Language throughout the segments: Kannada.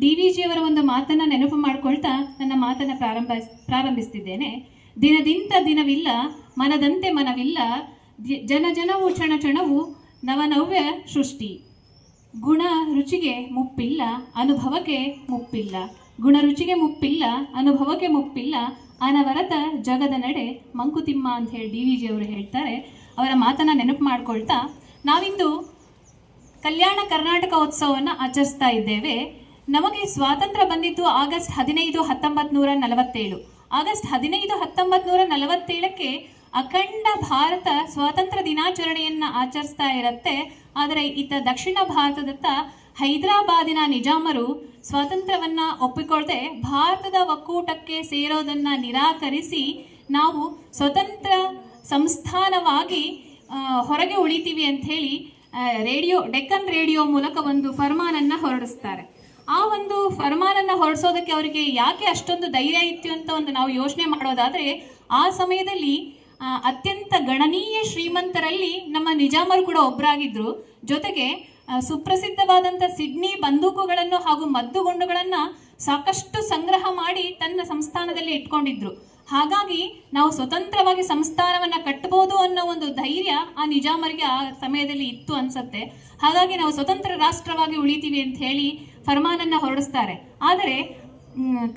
ಡಿ ವಿ ಜಿಯವರ ಒಂದು ಮಾತನ್ನ ನೆನಪು ಮಾಡ್ಕೊಳ್ತಾ ನನ್ನ ಮಾತನ್ನ ಪ್ರಾರಂಭ, ಪ್ರಾರಂಭಿಸ್ತಿದ್ದೇನೆ. ದಿನದಿಂತ ದಿನವಿಲ್ಲ, ಮನದಂತೆ ಮನವಿಲ್ಲ ಜನ ಜನವು ಕ್ಷಣ ಕ್ಷಣವು ನವನವ್ಯ ಸೃಷ್ಟಿ. ಗುಣ ರುಚಿಗೆ ಮುಪ್ಪಿಲ್ಲ, ಅನುಭವಕ್ಕೆ ಮುಪ್ಪಿಲ್ಲ. ಗುಣ ರುಚಿಗೆ ಮುಪ್ಪಿಲ್ಲ, ಅನುಭವಕ್ಕೆ ಮುಪ್ಪಿಲ್ಲ, ಅನವರತ ಜಗದ ನಡೆ ಮಂಕುತಿಮ್ಮ ಅಂತ ಹೇಳಿ ಡಿ ವಿ ಜಿ ಅವರು ಹೇಳ್ತಾರೆ. ಅವರ ಮಾತನ್ನ ನೆನಪು ಮಾಡ್ಕೊಳ್ತಾ ನಾವಿಂದು ಕಲ್ಯಾಣ ಕರ್ನಾಟಕ ಉತ್ಸವವನ್ನು ಆಚರಿಸ್ತಾ ಇದ್ದೇವೆ. ನಮಗೆ ಸ್ವಾತಂತ್ರ್ಯ ಬಂದಿದ್ದು ಆಗಸ್ಟ್ ಹದಿನೈದು ಹತ್ತೊಂಬತ್ತು ನೂರ ನಲವತ್ತೇಳು. ಆಗಸ್ಟ್ ಹದಿನೈದು ಹತ್ತೊಂಬತ್ತು ನೂರ ನಲವತ್ತೇಳಕ್ಕೆ ಅಖಂಡ ಭಾರತ ಸ್ವಾತಂತ್ರ್ಯ ದಿನಾಚರಣೆಯನ್ನ ಆಚರಿಸ್ತಾ ಇರತ್ತೆ. ಆದರೆ ಇತ್ತ ದಕ್ಷಿಣ ಭಾರತದತ್ತ ಹೈದರಾಬಾದಿನ ನಿಜಾಮರು ಸ್ವಾತಂತ್ರ್ಯವನ್ನ ಒಪ್ಪಿಕೊಳ್ಳದೆ ಭಾರತದ ಒಕ್ಕೂಟಕ್ಕೆ ಸೇರೋದನ್ನ ನಿರಾಕರಿಸಿ ನಾವು ಸ್ವತಂತ್ರ ಸಂಸ್ಥಾನವಾಗಿ ಹೊರಗೆ ಉಳಿತೀವಿ ಅಂತ ಹೇಳಿ ರೇಡಿಯೋ, ಡೆಕ್ಕನ್ ರೇಡಿಯೋ ಮೂಲಕ ಒಂದು ಫರ್ಮಾನನ್ನ ಹೊರಡಿಸ್ತಾರೆ. ಆ ಒಂದು ಫರ್ಮಾನನ್ನ ಹೊರಡಿಸೋದಕ್ಕೆ ಅವರಿಗೆ ಯಾಕೆ ಅಷ್ಟೊಂದು ಧೈರ್ಯ ಇತ್ತು ಅಂತ ಒಂದು ನಾವು ಯೋಚನೆ ಮಾಡೋದಾದ್ರೆ, ಆ ಸಮಯದಲ್ಲಿ ಅತ್ಯಂತ ಗಣನೀಯ ಶ್ರೀಮಂತರಲ್ಲಿ ನಮ್ಮ ನಿಜಾಮರು ಕೂಡ ಒಬ್ಬರಾಗಿದ್ರು ಜೊತೆಗೆ ಸುಪ್ರಸಿದ್ಧವಾದಂಥ ಸಿಡ್ನಿ ಬಂದೂಕುಗಳನ್ನು ಹಾಗೂ ಮದ್ದುಗುಂಡುಗಳನ್ನ ಸಾಕಷ್ಟು ಸಂಗ್ರಹ ಮಾಡಿ ತನ್ನ ಸಂಸ್ಥಾನದಲ್ಲಿ ಇಟ್ಕೊಂಡಿದ್ರು. ಹಾಗಾಗಿ, ನಾವು ಸ್ವತಂತ್ರವಾಗಿ ಸಂಸ್ಥಾನವನ್ನ ಕಟ್ಟಬಹುದು ಅನ್ನೋ ಒಂದು ಧೈರ್ಯ ಆ ನಿಜಾಮರಿಗೆ ಆ ಸಮಯದಲ್ಲಿ ಇತ್ತು ಅನ್ಸತ್ತೆ. ಹಾಗಾಗಿ ನಾವು ಸ್ವತಂತ್ರ ರಾಷ್ಟ್ರವಾಗಿ ಉಳಿತೀವಿ ಅಂತ ಹೇಳಿ ಫರ್ಮಾನನ್ನ ಹೊರಡಿಸ್ತಾರೆ. ಆದರೆ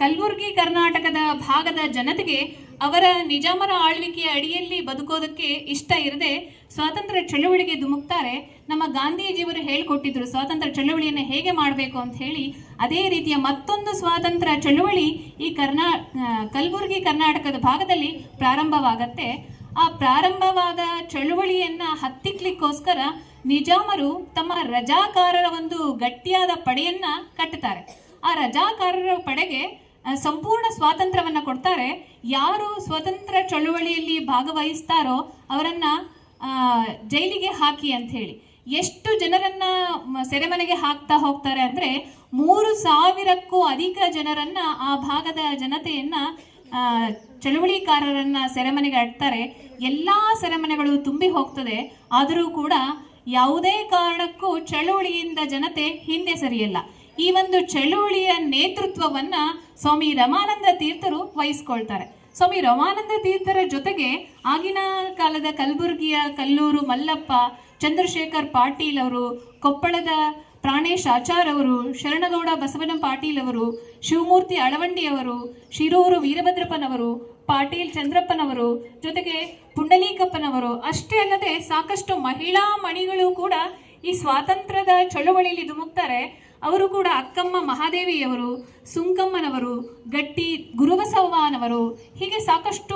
ಕಲ್ಬುರ್ಗಿ ಕರ್ನಾಟಕದ ಭಾಗದ ಜನತೆಗೆ ಅವರ ನಿಜಾಮರ ಆಳ್ವಿಕೆಯ ಅಡಿಯಲ್ಲಿ ಬದುಕೋದಕ್ಕೆ ಇಷ್ಟ ಇರದೆ ಸ್ವಾತಂತ್ರ್ಯ ಚಳುವಳಿಗೆ ಧುಮುಕ್ತಾರೆ. ನಮ್ಮ ಗಾಂಧೀಜಿಯವರು ಹೇಳಿಕೊಟ್ಟಿದ್ರು, ಸ್ವಾತಂತ್ರ್ಯ ಚಳುವಳಿಯನ್ನು ಹೇಗೆ ಮಾಡಬೇಕು ಅಂತ ಹೇಳಿ. ಅದೇ ರೀತಿಯ ಮತ್ತೊಂದು ಸ್ವಾತಂತ್ರ್ಯ ಚಳುವಳಿ ಈ ಕರ್ನಾ ಕಲಬುರ್ಗಿ ಕರ್ನಾಟಕದ ಭಾಗದಲ್ಲಿ ಪ್ರಾರಂಭವಾಗತ್ತೆ. ಆ ಪ್ರಾರಂಭವಾದ ಚಳುವಳಿಯನ್ನ ಹತ್ತಿಕ್ಲಿಕ್ಕೋಸ್ಕರ ನಿಜಾಮರು ತಮ್ಮ ರಜಾಕಾರರ ಒಂದು ಗಟ್ಟಿಯಾದ ಪಡೆಯನ್ನ ಕಟ್ಟುತ್ತಾರೆ. ಆ ರಜಾಕಾರರ ಪಡೆಗೆ ಸಂಪೂರ್ಣ ಸ್ವಾತಂತ್ರ್ಯವನ್ನ ಕೊಡ್ತಾರೆ. ಯಾರು ಸ್ವತಂತ್ರ ಚಳುವಳಿಯಲ್ಲಿ ಭಾಗವಹಿಸ್ತಾರೋ ಅವರನ್ನ ಜೈಲಿಗೆ ಹಾಕಿ ಅಂತ ಹೇಳಿ. ಎಷ್ಟು ಜನರನ್ನ ಸೆರೆಮನೆಗೆ ಹಾಕ್ತಾ ಹೋಗ್ತಾರೆ ಅಂದ್ರೆ ಮೂರು ಸಾವಿರಕ್ಕೂ ಅಧಿಕ ಜನರನ್ನ ಆ ಭಾಗದ ಜನತೆಯನ್ನ ಚಳುವಳಿಕಾರರನ್ನ ಸೆರೆಮನೆಗೆ ಅಡ್ತಾರೆ ಎಲ್ಲಾ ಸೆರೆಮನೆಗಳು ತುಂಬಿ ಹೋಗ್ತದೆ. ಆದರೂ ಕೂಡ ಯಾವುದೇ ಕಾರಣಕ್ಕೂ ಚಳುವಳಿಯಿಂದ ಜನತೆ ಹಿಂದೆ ಸರಿಯಲ್ಲ. ಈ ಒಂದು ಚಳುವಳಿಯ ನೇತೃತ್ವವನ್ನ ಸ್ವಾಮಿ ರಮಾನಂದ ತೀರ್ಥರು ವಹಿಸ್ಕೊಳ್ತಾರೆ. ಸ್ವಾಮಿ ರಮಾನಂದ ತೀರ್ಥರ ಜೊತೆಗೆ ಆಗಿನ ಕಾಲದ ಕಲಬುರಗಿಯ ಕಲ್ಲೂರು ಮಲ್ಲಪ್ಪ, ಚಂದ್ರಶೇಖರ್ ಪಾಟೀಲ್ ಅವರು, ಕೊಪ್ಪಳದ ಪ್ರಾಣೇಶ್ ಆಚಾರ್ ಅವರು, ಶರಣಗೌಡ ಬಸವನ ಪಾಟೀಲ್ ಅವರು, ಶಿವಮೂರ್ತಿ ಅಳವಂಡಿ ಅವರು, ಶಿರೂರು ವೀರಭದ್ರಪ್ಪನವರು ಪಾಟೀಲ್ ಚಂದ್ರಪ್ಪನವರು ಜೊತೆಗೆ ಪುಂಡಲೀಕಪ್ಪನವರು ಅಷ್ಟೇ ಅಲ್ಲದೆ ಸಾಕಷ್ಟು ಮಹಿಳಾ ಮಣಿಗಳು ಕೂಡ ಈ ಸ್ವಾತಂತ್ರ್ಯದ ಚಳುವಳಿಯಲ್ಲಿ ಧುಮುಕ್ತಾರೆ. ಅವರು ಕೂಡ ಅಕ್ಕಮ್ಮ ಮಹಾದೇವಿಯವರು, ಸುಂಕಮ್ಮನವರು, ಗಟ್ಟಿ ಗುರುಬಸವ್ವನವರು ಹೀಗೆ ಸಾಕಷ್ಟು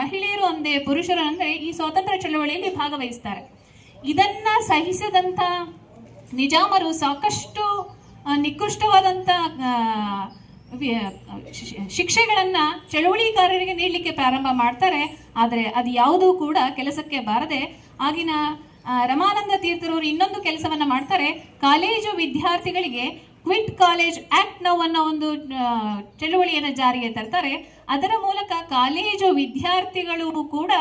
ಮಹಿಳೆಯರು ಅಂದೆ ಪುರುಷರು ಅಂದರೆ ಈ ಸ್ವಾತಂತ್ರ್ಯ ಚಳುವಳಿಯಲ್ಲಿ ಭಾಗವಹಿಸ್ತಾರೆ. ಇದನ್ನ ಸಹಿಸದಂಥ ನಿಜಾಮರು ಸಾಕಷ್ಟು ನಿಕೃಷ್ಟವಾದಂಥ ಶಿಕ್ಷೆಗಳನ್ನ ಚಳುವಳಿಕಾರರಿಗೆ ನೀಡಲಿಕ್ಕೆ ಪ್ರಾರಂಭ ಮಾಡ್ತಾರೆ. ಆದರೆ ಅದು ಯಾವುದೂ ಕೂಡ ಕೆಲಸಕ್ಕೆ ಬಾರದೆ ಆಗಿನ ರಮಾನಂದ ತೀರ್ಥರವರು ಇನ್ನೊಂದು ಕೆಲಸವನ್ನ ಮಾಡ್ತಾರೆ. ಕಾಲೇಜು ವಿದ್ಯಾರ್ಥಿಗಳಿಗೆ ಕ್ವಿಟ್ ಕಾಲೇಜ್ ಆಕ್ಟ್ ನೌ ಅನ್ನೋ ಒಂದು ಚಳುವಳಿಯನ್ನು ಜಾರಿಗೆ ತರ್ತಾರೆ. ಅದರ ಮೂಲಕ ಕಾಲೇಜು ವಿದ್ಯಾರ್ಥಿಗಳು ಕೂಡ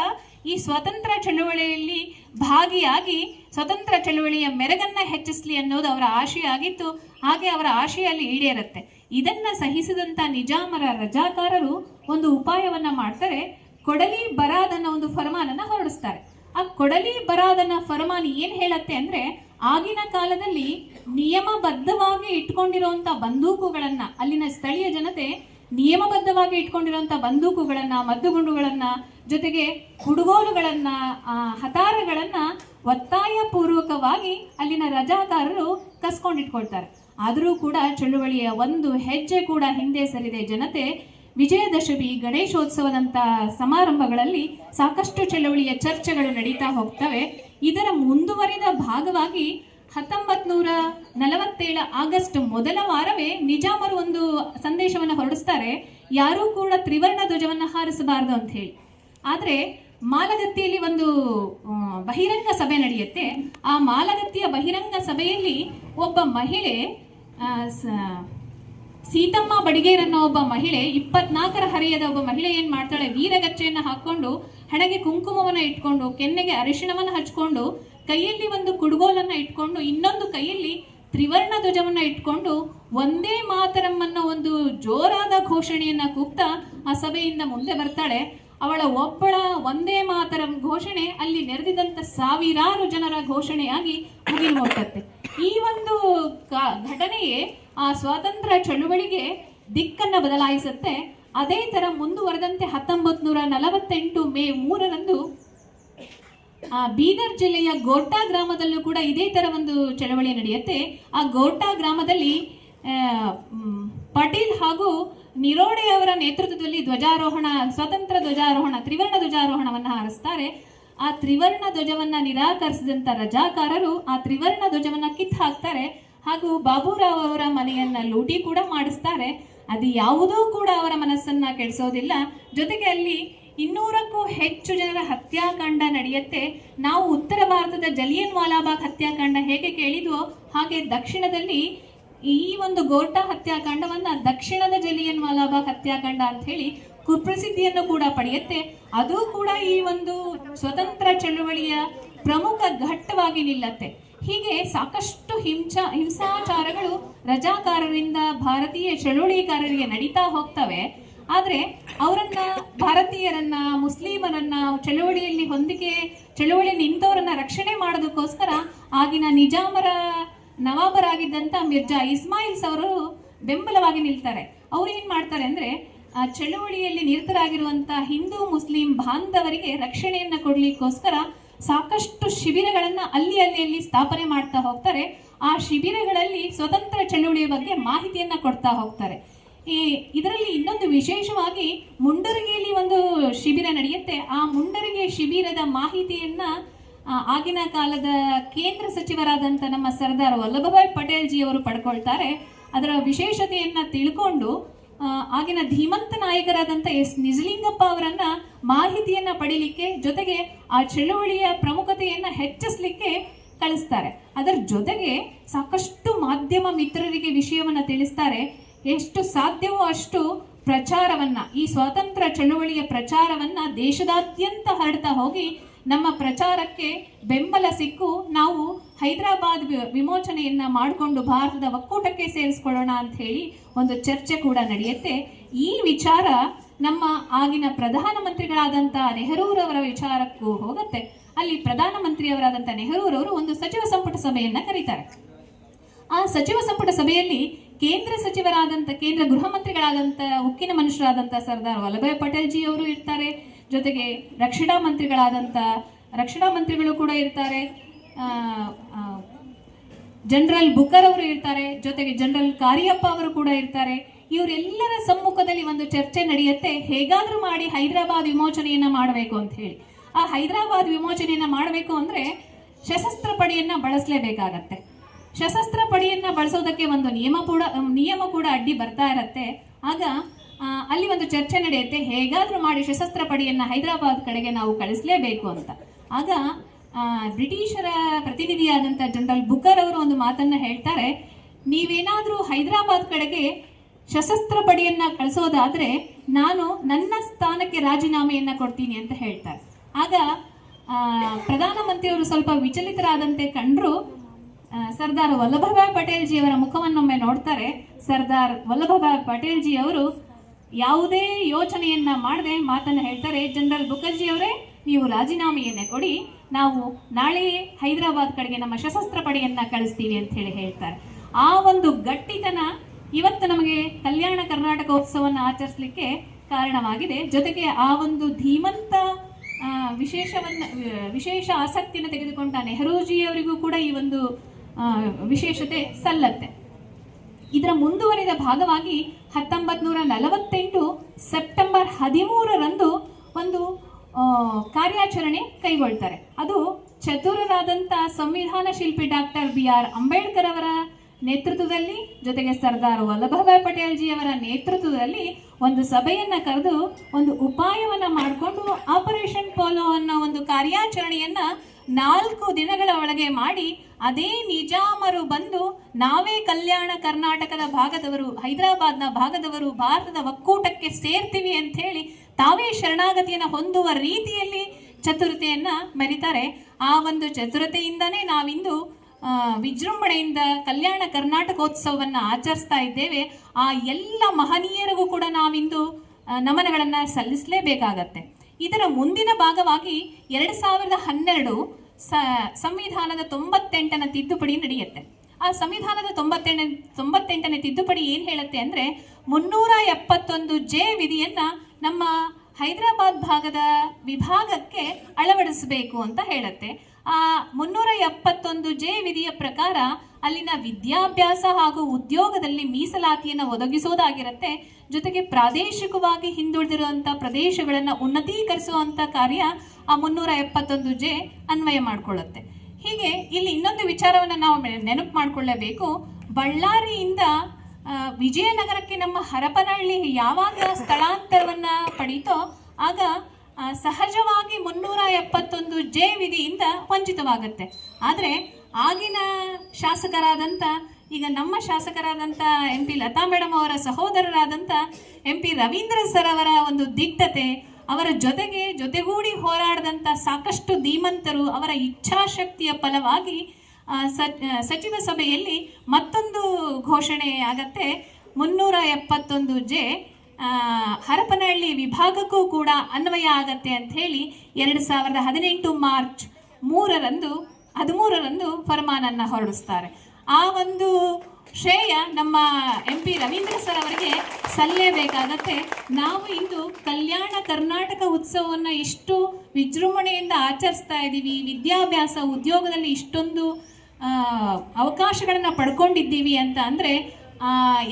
ಈ ಸ್ವತಂತ್ರ ಚಳುವಳಿಯಲ್ಲಿ ಭಾಗಿಯಾಗಿ, ಸ್ವತಂತ್ರ ಚಳುವಳಿಯ ಮೆರಗನ್ನ ಹೆಚ್ಚಿಸಲಿ ಅನ್ನೋದು ಅವರ ಆಶಯ ಆಗಿತ್ತು ಹಾಗೆ ಅವರ ಆಶಯ ಅಲ್ಲಿ ಈಡೇರುತ್ತೆ. ಇದನ್ನ ಸಹಿಸಿದಂತ ನಿಜಾಮರ ರಜಾಕಾರರು ಒಂದು ಉಪಾಯವನ್ನ ಮಾಡ್ತಾರೆ. ಕೊಡಲಿ ಬರಾದ್ ಅನ್ನೋ ಒಂದು ಫರ್ಮಾನನ್ನ ಹೊರಡಿಸ್ತಾರೆ. ಆ ಕೊಡಲಿ ಬರಾದನ ಫರ್ಮಾನ್ ಏನ್ ಹೇಳತ್ತೆ ಅಂದ್ರೆ, ಆಗಿನ ಕಾಲದಲ್ಲಿ ನಿಯಮಬದ್ಧವಾಗಿ ಇಟ್ಕೊಂಡಿರುವಂತ ಬಂದೂಕುಗಳನ್ನ, ಅಲ್ಲಿನ ಸ್ಥಳೀಯ ಜನತೆ ನಿಯಮಬದ್ಧವಾಗಿ ಇಟ್ಕೊಂಡಿರುವಂತ ಬಂದೂಕುಗಳನ್ನ, ಮದ್ದುಗುಂಡುಗಳನ್ನ, ಜೊತೆಗೆ ಕುಡುಗೋಲುಗಳನ್ನ ಹತಾರಗಳನ್ನ ಒತ್ತಾಯ ಪೂರ್ವಕವಾಗಿ ಅಲ್ಲಿನ ರಜಾಕಾರರು ಕಸ್ಕೊಂಡಿಟ್ಕೊಳ್ತಾರೆ. ಆದರೂ ಕೂಡ ಚಳುವಳಿಯ ಒಂದು ಹೆಜ್ಜೆ ಕೂಡ ಹಿಂದೆ ಸರಿದೆ. ಜನತೆ ವಿಜಯದಶಮಿ ಗಣೇಶೋತ್ಸವದಂತಹ ಸಮಾರಂಭಗಳಲ್ಲಿ ಸಾಕಷ್ಟು ಚಳುವಳಿಯ ಚರ್ಚೆಗಳು ನಡೀತಾ ಹೋಗ್ತವೆ. ಇದರ ಮುಂದುವರಿದ ಭಾಗವಾಗಿ ಹತ್ತೊಂಬತ್ ನೂರ ನಲವತ್ತೇಳ ಆಗಸ್ಟ್ ಮೊದಲ ವಾರವೇ ನಿಜಾಮರು ಒಂದು ಸಂದೇಶವನ್ನು ಹೊರಡಿಸ್ತಾರೆ. ಯಾರೂ ಕೂಡ ತ್ರಿವರ್ಣ ಧ್ವಜವನ್ನು ಹಾರಿಸಬಾರದು ಅಂತ ಹೇಳಿ. ಆದರೆ ಮಾಲಗತ್ತಿಯಲ್ಲಿ ಒಂದು ಬಹಿರಂಗ ಸಭೆ ನಡೆಯುತ್ತೆ. ಆ ಮಾಲಗತ್ತಿಯ ಬಹಿರಂಗ ಸಭೆಯಲ್ಲಿ ಒಬ್ಬ ಮಹಿಳೆ ಸೀತಮ್ಮ ಬಡಿಗೇರ್ ಅನ್ನೋ ಒಬ್ಬ ಮಹಿಳೆ, ಇಪ್ಪತ್ನಾಲ್ಕರ ಹರಿಯದ ಒಬ್ಬ ಮಹಿಳೆ ಏನ್ ಮಾಡ್ತಾಳೆ? ವೀರಗಚ್ಚೆಯನ್ನ ಹಾಕೊಂಡು ಹಣೆಗೆ ಕುಂಕುಮವನ್ನ ಇಟ್ಕೊಂಡು, ಕೆನ್ನೆಗೆ ಅರಿಶಿಣವನ್ನ ಹಚ್ಕೊಂಡು, ಕೈಯಲ್ಲಿ ಒಂದು ಕುಡುಗೋಲನ್ನ ಇಟ್ಕೊಂಡು, ಇನ್ನೊಂದು ಕೈಯಲ್ಲಿ ತ್ರಿವರ್ಣ ಧ್ವಜವನ್ನ ಇಟ್ಕೊಂಡು ಒಂದೇ ಮಾತರಂ ಅನ್ನೋ ಒಂದು ಜೋರಾದ ಘೋಷಣೆಯನ್ನ ಕೂಗ್ತಾ ಆ ಸಭೆಯಿಂದ ಮುಂದೆ ಬರ್ತಾಳೆ. ಅವಳ ಒಬ್ಬಳ ಒಂದೇ ಮಾತರಂ ಘೋಷಣೆ ಅಲ್ಲಿ ನೆರೆದಿದ್ದಂತ ಸಾವಿರಾರು ಜನರ ಘೋಷಣೆಯಾಗಿ ಮುಗಿಲು ಮುಟ್ಟತ್ತೆ. ಈ ಒಂದು ಘಟನೆಯೇ ಆ ಸ್ವಾತಂತ್ರ್ಯ ಚಳುವಳಿಗೆ ದಿಕ್ಕನ್ನ ಬದಲಾಯಿಸುತ್ತೆ. ಅದೇ ತರ ಮುಂದುವರೆದಂತೆ ಹತ್ತೊಂಬತ್ ನೂರ ನಲವತ್ತೆಂಟು ಮೇ ಮೂರರಂದು ಆ ಬೀದರ್ ಜಿಲ್ಲೆಯ ಗೋಟಾ ಗ್ರಾಮದಲ್ಲೂ ಕೂಡ ಇದೇ ತರ ಒಂದು ಚಳವಳಿ ನಡೆಯುತ್ತೆ. ಆ ಗೋಟಾ ಗ್ರಾಮದಲ್ಲಿ ಪಟೇಲ್ ಹಾಗೂ ನಿರೋಡೆ ಅವರ ನೇತೃತ್ವದಲ್ಲಿ ಧ್ವಜಾರೋಹಣ, ಸ್ವತಂತ್ರ ಧ್ವಜಾರೋಹಣ, ತ್ರಿವರ್ಣ ಧ್ವಜಾರೋಹಣವನ್ನು ಹಾರಿಸ್ತಾರೆ. ಆ ತ್ರಿವರ್ಣ ಧ್ವಜವನ್ನ ನಿರಾಕರಿಸಿದಂತ ರಜಾಕಾರರು ಆ ತ್ರಿವರ್ಣ ಧ್ವಜವನ್ನ ಕಿತ್ತು ಹಾಕ್ತಾರೆ ಹಾಗೂ ಬಾಬುರಾವ್ ಅವರ ಮನೆಯನ್ನ ಲೂಟಿ ಕೂಡ ಮಾಡಿಸ್ತಾರೆ. ಅದು ಯಾವುದೂ ಕೂಡ ಅವರ ಮನಸ್ಸನ್ನ ಕೆಡಿಸೋದಿಲ್ಲ. ಜೊತೆಗೆ ಅಲ್ಲಿ ಇನ್ನೂರಕ್ಕೂ ಹೆಚ್ಚು ಜನರ ಹತ್ಯಾಕಾಂಡ ನಡೆಯುತ್ತೆ. ನಾವು ಉತ್ತರ ಭಾರತದ ಜಲಿಯನ್ ವಾಲಾಬಾಗ್ ಹತ್ಯಾಕಾಂಡ ಹೇಗೆ ಕೇಳಿದ್ವೋ ಹಾಗೆ ದಕ್ಷಿಣದಲ್ಲಿ ಈ ಒಂದು ಗೋರ್ಟಾ ಹತ್ಯಾಕಾಂಡವನ್ನ ದಕ್ಷಿಣದ ಜಲಿಯನ್ ವಾಲಾಬಾಗ್ ಹತ್ಯಾಕಾಂಡ ಅಂತ ಹೇಳಿ ಕುಪ್ರಸಿದ್ಧಿಯನ್ನು ಕೂಡ ಪಡೆಯುತ್ತೆ. ಅದು ಕೂಡ ಈ ಒಂದು ಸ್ವತಂತ್ರ ಚಳುವಳಿಯ ಪ್ರಮುಖ ಘಟ್ಟವಾಗಿ ನಿಲ್ಲತ್ತೆ. ಹೀಗೆ ಸಾಕಷ್ಟು ಹಿಂಸ ಹಿಂಸಾಚಾರಗಳು ರಜಾಕಾರರಿಂದ ಭಾರತೀಯ ಚಳುವಳಿಕಾರರಿಗೆ ನಡೀತಾ ಹೋಗ್ತವೆ. ಆದ್ರೆ ಅವರನ್ನ, ಭಾರತೀಯರನ್ನ, ಮುಸ್ಲಿಮರನ್ನ ಚಳುವಳಿಯಲ್ಲಿ ಹೊಂದಿಕೆ, ಚಳುವಳಿ ನಿಂತವರನ್ನ ರಕ್ಷಣೆ ಮಾಡೋದಕ್ಕೋಸ್ಕರ ಆಗಿನ ನಿಜಾಮರ ನವಾಬರಾಗಿದ್ದಂತ ಮಿರ್ಜಾ ಇಸ್ಮಾಯಿಲ್ಸ್ ಅವರು ಬೆಂಬಲವಾಗಿ ನಿಲ್ತಾರೆ. ಅವ್ರು ಏನ್ ಮಾಡ್ತಾರೆ ಅಂದ್ರೆ ಚಳುವಳಿಯಲ್ಲಿ ನಿರತರಾಗಿರುವಂತ ಹಿಂದೂ, ಮುಸ್ಲಿಂ ಬಾಂಧವರಿಗೆ ರಕ್ಷಣೆಯನ್ನ ಕೊಡ್ಲಿಕ್ಕೋಸ್ಕರ ಸಾಕಷ್ಟು ಶಿಬಿರಗಳನ್ನ ಅಲ್ಲಿ ಅಲ್ಲಿ ಅಲ್ಲಿ ಸ್ಥಾಪನೆ ಮಾಡ್ತಾ ಹೋಗ್ತಾರೆ. ಆ ಶಿಬಿರಗಳಲ್ಲಿ ಸ್ವತಂತ್ರ ಚಳುವಳಿಯ ಬಗ್ಗೆ ಮಾಹಿತಿಯನ್ನ ಕೊಡ್ತಾ ಹೋಗ್ತಾರೆ. ಈ ಇದರಲ್ಲಿ ಇನ್ನೊಂದು ವಿಶೇಷವಾಗಿ ಮುಂಡರಗಿಯಲ್ಲಿ ಒಂದು ಶಿಬಿರ ನಡೆಯುತ್ತೆ. ಆ ಮುಂಡರಗಿ ಶಿಬಿರದ ಮಾಹಿತಿಯನ್ನ ಆಗಿನ ಕಾಲದ ಕೇಂದ್ರ ಸಚಿವರಾದಂಥ ನಮ್ಮ ಸರ್ದಾರ್ ವಲ್ಲಭಭಾಯ್ ಪಟೇಲ್ ಜಿ ಅವರು ಪಡ್ಕೊಳ್ತಾರೆ. ಅದರ ವಿಶೇಷತೆಯನ್ನ ತಿಳ್ಕೊಂಡು ಆಗಿನ ಧೀಮಂತ ನಾಯಕರಾದಂಥ ಎಸ್ ನಿಜಲಿಂಗಪ್ಪ ಅವರನ್ನ ಮಾಹಿತಿಯನ್ನ ಪಡಿಲಿಕ್ಕೆ ಜೊತೆಗೆ ಆ ಚಳುವಳಿಯ ಪ್ರಮುಖತೆಯನ್ನ ಹೆಚ್ಚಿಸ್ಲಿಕ್ಕೆ ಕಳಿಸ್ತಾರೆ. ಅದರ ಜೊತೆಗೆ ಸಾಕಷ್ಟು ಮಾಧ್ಯಮ ಮಿತ್ರರಿಗೆ ವಿಷಯವನ್ನ ತಿಳಿಸ್ತಾರೆ. ಎಷ್ಟು ಸಾಧ್ಯವೋ ಅಷ್ಟು ಪ್ರಚಾರವನ್ನ, ಈ ಸ್ವಾತಂತ್ರ್ಯ ಚಳುವಳಿಯ ಪ್ರಚಾರವನ್ನ ದೇಶದಾದ್ಯಂತ ಹರಡ್ತಾ ಹೋಗಿ ನಮ್ಮ ಪ್ರಚಾರಕ್ಕೆ ಬೆಂಬಲ ಸಿಕ್ಕು, ನಾವು ಹೈದರಾಬಾದ್ ವಿಮೋಚನೆಯನ್ನ ಮಾಡಿಕೊಂಡು ಭಾರತದ ಒಕ್ಕೂಟಕ್ಕೆ ಸೇರಿಸ್ಕೊಳ್ಳೋಣ ಅಂತ ಹೇಳಿ ಒಂದು ಚರ್ಚೆ ಕೂಡ ನಡೆಯುತ್ತೆ. ಈ ವಿಚಾರ ನಮ್ಮ ಆಗಿನ ಪ್ರಧಾನಮಂತ್ರಿಗಳಾದಂಥ ನೆಹರೂರವರ ವಿಚಾರಕ್ಕೂ ಹೋಗುತ್ತೆ. ಅಲ್ಲಿ ಪ್ರಧಾನಮಂತ್ರಿಯವರಾದಂಥ ನೆಹರೂರವರು ಒಂದು ಸಚಿವ ಸಂಪುಟ ಸಭೆಯನ್ನ ಕರೀತಾರೆ. ಆ ಸಚಿವ ಸಂಪುಟ ಸಭೆಯಲ್ಲಿ ಕೇಂದ್ರ ಸಚಿವರಾದಂಥ ಕೇಂದ್ರ ಗೃಹ ಮಂತ್ರಿಗಳಾದಂಥ ಉಕ್ಕಿನ ಮನುಷ್ಯರಾದಂಥ ಸರ್ದಾರ್ ವಲ್ಲಭಾಯ್ ಪಟೇಲ್ ಜಿ ಅವರು ಇರ್ತಾರೆ. ಜೊತೆಗೆ ರಕ್ಷಣಾ ಮಂತ್ರಿಗಳಾದಂಥ ರಕ್ಷಣಾ ಮಂತ್ರಿಗಳು ಕೂಡ ಇರ್ತಾರೆ. ಜನರಲ್ ಬುಕರ್ ಅವರು ಇರ್ತಾರೆ, ಜೊತೆಗೆ ಜನರಲ್ ಕಾರಿಯಪ್ಪ ಅವರು ಕೂಡ ಇರ್ತಾರೆ. ಇವರೆಲ್ಲರ ಸಮ್ಮುಖದಲ್ಲಿ ಒಂದು ಚರ್ಚೆ ನಡೆಯುತ್ತೆ. ಹೇಗಾದರೂ ಮಾಡಿ ಹೈದರಾಬಾದ್ ವಿಮೋಚನೆಯನ್ನು ಮಾಡಬೇಕು ಅಂತ ಹೇಳಿ. ಆ ಹೈದರಾಬಾದ್ ವಿಮೋಚನೆಯನ್ನು ಮಾಡಬೇಕು ಅಂದ್ರೆ ಸಶಸ್ತ್ರ ಪಡೆಯನ್ನು ಬಳಸಲೇಬೇಕಾಗತ್ತೆ. ಸಶಸ್ತ್ರ ಪಡೆಯನ್ನು ಬಳಸೋದಕ್ಕೆ ಒಂದು ನಿಯಮ ಕೂಡ ನಿಯಮ ಕೂಡ ಅಡ್ಡಿ ಬರ್ತಾ ಇರತ್ತೆ. ಆಗ ಅಲ್ಲಿ ಒಂದು ಚರ್ಚೆ ನಡೆಯುತ್ತೆ. ಹೇಗಾದರೂ ಮಾಡಿ ಸಶಸ್ತ್ರ ಪಡೆಯನ್ನು ಹೈದರಾಬಾದ್ ಕಡೆಗೆ ನಾವು ಕಳಿಸಲೇಬೇಕು ಅಂತ. ಆಗ ಬ್ರಿಟಿಷರ ಪ್ರತಿನಿಧಿಯಾದಂಥ ಜನರಲ್ ಬುಕರ್ ಅವರು ಒಂದು ಮಾತನ್ನ ಹೇಳ್ತಾರೆ. ನೀವೇನಾದರೂ ಹೈದರಾಬಾದ್ ಕಡೆಗೆ ಸಶಸ್ತ್ರ ಪಡೆಯನ್ನು ಕಳಿಸೋದಾದ್ರೆ ನಾನು ನನ್ನ ಸ್ಥಾನಕ್ಕೆ ರಾಜೀನಾಮೆಯನ್ನು ಕೊಡ್ತೀನಿ ಅಂತ ಹೇಳ್ತಾರೆ. ಆಗ ಪ್ರಧಾನಮಂತ್ರಿಯವರು ಸ್ವಲ್ಪ ವಿಚಲಿತರಾದಂತೆ ಕಂಡ್ರು ಸರ್ದಾರ್ ವಲ್ಲಭಭಾಯ್ ಪಟೇಲ್ ಜಿ ಅವರ ಮುಖವನ್ನೊಮ್ಮೆ ನೋಡ್ತಾರೆ. ಸರ್ದಾರ್ ವಲ್ಲಭಭಾಯ್ ಪಟೇಲ್ ಜಿ ಅವರು ಯಾವುದೇ ಯೋಚನೆಯನ್ನ ಮಾಡದೆ ಮಾತನ್ನ ಹೇಳ್ತಾರೆ ಜನರಲ್ ಮುಖರ್ಜಿ ಅವರೇ. ನೀವು ರಾಜೀನಾಮೆಯನ್ನೇ ಕೊಡಿ. ನಾವು ನಾಳೆಯೇ ಹೈದರಾಬಾದ್ ಕಡೆಗೆ ನಮ್ಮ ಸಶಸ್ತ್ರ ಪಡೆಯನ್ನ ಕಳಿಸ್ತೀವಿ ಅಂತ ಹೇಳಿ ಹೇಳ್ತಾರೆ. ಆ ಒಂದು ಗಟ್ಟಿತನ ಇವತ್ತು ನಮಗೆ ಕಲ್ಯಾಣ ಕರ್ನಾಟಕ ಉತ್ಸವವನ್ನು ಆಚರಿಸಲಿಕ್ಕೆ ಕಾರಣವಾಗಿದೆ. ಜೊತೆಗೆ ಆ ಒಂದು ಧೀಮಂತ ವಿಶೇಷವನ್ನ, ವಿಶೇಷ ಆಸಕ್ತಿಯನ್ನು ತೆಗೆದುಕೊಂಡ ನೆಹರೂಜಿಯವರಿಗೂ ಕೂಡ ಈ ಒಂದು ವಿಶೇಷತೆ ಸಲ್ಲತ್ತೆ. ಇದರ ಮುಂದುವರಿದ ಭಾಗವಾಗಿ ಹತ್ತೊಂಬತ್ ನೂರ ನಲವತ್ತೆಂಟು ಸೆಪ್ಟೆಂಬರ್ ಹದಿಮೂರರಂದು ಒಂದು ಕಾರ್ಯಾಚರಣೆ ಕೈಗೊಳ್ತಾರೆ. ಅದು ಚತುರರಾದಂಥ ಸಂವಿಧಾನ ಶಿಲ್ಪಿ ಡಾಕ್ಟರ್ ಬಿ ಆರ್ ಅಂಬೇಡ್ಕರ್ ಅವರ ನೇತೃತ್ವದಲ್ಲಿ, ಜೊತೆಗೆ ಸರ್ದಾರ್ ವಲ್ಲಭಭಾಯ್ ಪಟೇಲ್ ಜಿ ಅವರ ನೇತೃತ್ವದಲ್ಲಿ ಒಂದು ಸಭೆಯನ್ನ ಕರೆದು ಒಂದು ಉಪಾಯವನ್ನ ಮಾಡಿಕೊಂಡು ಆಪರೇಷನ್ ಪೋಲೋ ಅನ್ನೋ ಒಂದು ಕಾರ್ಯಾಚರಣೆಯನ್ನ ನಾಲ್ಕು ದಿನಗಳ ಒಳಗೆ ಮಾಡಿ ಅದೇ ನಿಜಾಮರು ಬಂದು ನಾವೇ ಕಲ್ಯಾಣ ಕರ್ನಾಟಕದ ಭಾಗದವರು, ಹೈದರಾಬಾದ್ನ ಭಾಗದವರು, ಭಾರತದ ಒಕ್ಕೂಟಕ್ಕೆ ಸೇರ್ತೀವಿ ಅಂತ ಹೇಳಿ ತಾವೇ ಶರಣಾಗತಿಯನ್ನು ಹೊಂದುವ ರೀತಿಯಲ್ಲಿ ಚತುರತೆಯನ್ನ ಮೆರಿತಾರೆ. ಆ ಒಂದು ಚತುರತೆಯಿಂದನೇ ನಾವಿಂದು ವಿಜೃಂಭಣೆಯಿಂದ ಕಲ್ಯಾಣ ಕರ್ನಾಟಕೋತ್ಸವವನ್ನು ಆಚರಿಸ್ತಾ ಇದ್ದೇವೆ. ಆ ಎಲ್ಲ ಮಹನೀಯರಿಗೂ ಕೂಡ ನಾವಿಂದು ನಮನಗಳನ್ನು ಸಲ್ಲಿಸಲೇಬೇಕಾಗತ್ತೆ. ಇದರ ಮುಂದಿನ ಭಾಗವಾಗಿ ಎರಡು ಸಾವಿರದ ಹನ್ನೆರಡು ಸಂವಿಧಾನದ ತೊಂಬತ್ತೆಂಟನ ತಿದ್ದುಪಡಿ ನಡೆಯುತ್ತೆ. ಆ ಸಂವಿಧಾನದ ತೊಂಬತ್ತೆಂಟ, ತೊಂಬತ್ತೆಂಟನೇ ತಿದ್ದುಪಡಿ ಏನು ಹೇಳುತ್ತೆ ಅಂದರೆ ಮುನ್ನೂರ ಎಪ್ಪತ್ತೊಂದು ಜೆ ವಿಧಿಯನ್ನ ನಮ್ಮ ಹೈದರಾಬಾದ್ ಭಾಗದ ವಿಭಾಗಕ್ಕೆ ಅಳವಡಿಸಬೇಕು ಅಂತ ಹೇಳುತ್ತೆ. ಆ ಮುನ್ನೂರ ಎಪ್ಪತ್ತೊಂದು ಜೆ ವಿಧಿಯ ಪ್ರಕಾರ ಅಲ್ಲಿನ ವಿದ್ಯಾಭ್ಯಾಸ ಹಾಗೂ ಉದ್ಯೋಗದಲ್ಲಿ ಮೀಸಲಾತಿಯನ್ನು ಒದಗಿಸೋದಾಗಿರುತ್ತೆ. ಜೊತೆಗೆ ಪ್ರಾದೇಶಿಕವಾಗಿ ಹಿಂದುಳಿದಿರುವಂಥ ಪ್ರದೇಶಗಳನ್ನು ಉನ್ನತೀಕರಿಸುವಂಥ ಕಾರ್ಯ ಆ ಮುನ್ನೂರ ಎಪ್ಪತ್ತೊಂದು ಜೆ ಅನ್ವಯ ಮಾಡಿಕೊಳ್ಳುತ್ತೆ. ಹೀಗೆ ಇಲ್ಲಿ ಇನ್ನೊಂದು ವಿಚಾರವನ್ನು ನಾವು ನೆನಪು ಮಾಡಿಕೊಳ್ಳಬೇಕು. ಬಳ್ಳಾರಿಯಿಂದ ವಿಜಯನಗರಕ್ಕೆ ನಮ್ಮ ಹರಪನಹಳ್ಳಿ ಯಾವಾಗ ಸ್ಥಳಾಂತರವನ್ನ ಪಡೀತೋ ಆಗ ಸಹಜವಾಗಿ ಮುನ್ನೂರ ಎಪ್ಪತ್ತೊಂದು ಜೆ ವಿಧಿಯಿಂದ ವಂಚಿತವಾಗುತ್ತೆ. ಆದರೆ ಆಗಿನ ಶಾಸಕರಾದಂಥ ಈಗ ನಮ್ಮ ಶಾಸಕರಾದಂಥ ಎಂ ಪಿ ಲತಾ ಮೇಡಮ್ ಅವರ ಸಹೋದರರಾದಂಥ ಎಂ ಪಿ ರವೀಂದ್ರ ಸರ್ ಅವರ ಒಂದು ದಿಟ್ಟತೆ ಅವರ ಜೊತೆಗೆ ಜೊತೆಗೂಡಿ ಹೋರಾಡದಂಥ ಸಾಕಷ್ಟು ಧೀಮಂತರು ಅವರ ಇಚ್ಛಾಶಕ್ತಿಯ ಫಲವಾಗಿ ಸಚಿವ ಸಭೆಯಲ್ಲಿ ಮತ್ತೊಂದು ಘೋಷಣೆ ಆಗತ್ತೆ. ಮುನ್ನೂರ ಎಪ್ಪತ್ತೊಂದು ಜೆ ಹರಪನಹಳ್ಳಿ ವಿಭಾಗಕ್ಕೂ ಕೂಡ ಅನ್ವಯ ಆಗತ್ತೆ ಅಂತ ಹೇಳಿ ಎರಡು ಸಾವಿರದ ಹದಿನೆಂಟು ಮಾರ್ಚ್ ಮೂರರಂದು, ಹದಿಮೂರರಂದು ಫರ್ಮಾನನ್ನ ಹೊರಡಿಸ್ತಾರೆ. ಆ ಒಂದು ಶ್ರೇಯ ನಮ್ಮ ಎಂ ಪಿ ರವೀಂದ್ರ ಸರ್ ಅವರಿಗೆ ಸಲ್ಲೇಬೇಕಾಗತ್ತೆ ನಾವು ಇಂದು ಕಲ್ಯಾಣ ಕರ್ನಾಟಕ ಉತ್ಸವವನ್ನು ಇಷ್ಟು ವಿಜೃಂಭಣೆಯಿಂದ ಆಚರಿಸ್ತಾ ಇದ್ದೀವಿ. ವಿದ್ಯಾಭ್ಯಾಸ ಉದ್ಯೋಗದಲ್ಲಿ ಇಷ್ಟೊಂದು ಅವಕಾಶಗಳನ್ನು ಪಡ್ಕೊಂಡಿದ್ದೀವಿ ಅಂತ ಅಂದರೆ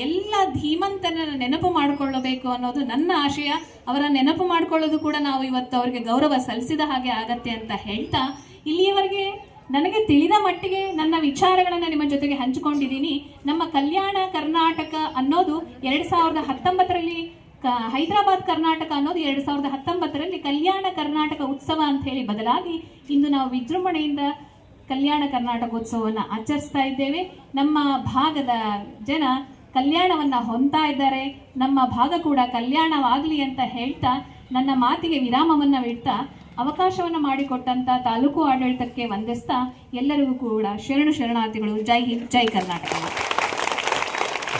ಎಲ್ಲ ಧೀಮಂತನ ನೆನಪು ಮಾಡಿಕೊಳ್ಳಬೇಕು ಅನ್ನೋದು ನನ್ನ ಆಶಯ. ಅವರ ನೆನಪು ಮಾಡಿಕೊಳ್ಳೋದು ಕೂಡ ನಾವು ಇವತ್ತು ಅವರಿಗೆ ಗೌರವ ಸಲ್ಲಿಸಿದ ಹಾಗೆ ಆಗತ್ತೆ ಅಂತ ಹೇಳ್ತಾ ಇಲ್ಲಿಯವರೆಗೆ ನನಗೆ ತಿಳಿದ ಮಟ್ಟಿಗೆ ನನ್ನ ವಿಚಾರಗಳನ್ನು ನಿಮ್ಮ ಜೊತೆಗೆ ಹಂಚಿಕೊಂಡಿದ್ದೀನಿ. ನಮ್ಮ ಕಲ್ಯಾಣ ಕರ್ನಾಟಕ ಅನ್ನೋದು ಎರಡು ಸಾವಿರದ ಹತ್ತೊಂಬತ್ತರಲ್ಲಿ ಹೈದರಾಬಾದ್ ಕರ್ನಾಟಕ ಅನ್ನೋದು ಎರಡು ಸಾವಿರದ ಹತ್ತೊಂಬತ್ತರಲ್ಲಿ ಕಲ್ಯಾಣ ಕರ್ನಾಟಕ ಉತ್ಸವ ಅಂತ ಹೇಳಿ ಬದಲಾಗಿ ಇಂದು ನಾವು ವಿಜೃಂಭಣೆಯಿಂದ ಕಲ್ಯಾಣ ಕರ್ನಾಟಕೋತ್ಸವವನ್ನು ಆಚರಿಸ್ತಾ ಇದ್ದೇವೆ. ನಮ್ಮ ಭಾಗದ ಜನ ಕಲ್ಯಾಣವನ್ನು ಹೊಂದ್ತಾ ಇದ್ದಾರೆ. ನಮ್ಮ ಭಾಗ ಕೂಡ ಕಲ್ಯಾಣವಾಗಲಿ ಅಂತ ಹೇಳ್ತಾ ನನ್ನ ಮಾತಿಗೆ ವಿರಾಮವನ್ನು ಇಡ್ತಾ ಅವಕಾಶವನ್ನು ಮಾಡಿಕೊಟ್ಟಂತ ತಾಲೂಕು ಆಡಳಿತಕ್ಕೆ ವಂದಿಸ್ತಾ ಎಲ್ಲರಿಗೂ ಕೂಡ ಶರಣು ಶರಣಾರ್ಥಿಗಳು. ಜೈ ಹಿಂದ್ ಜೈ ಕರ್ನಾಟಕ.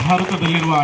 ಭಾರತದಲ್ಲಿರುವ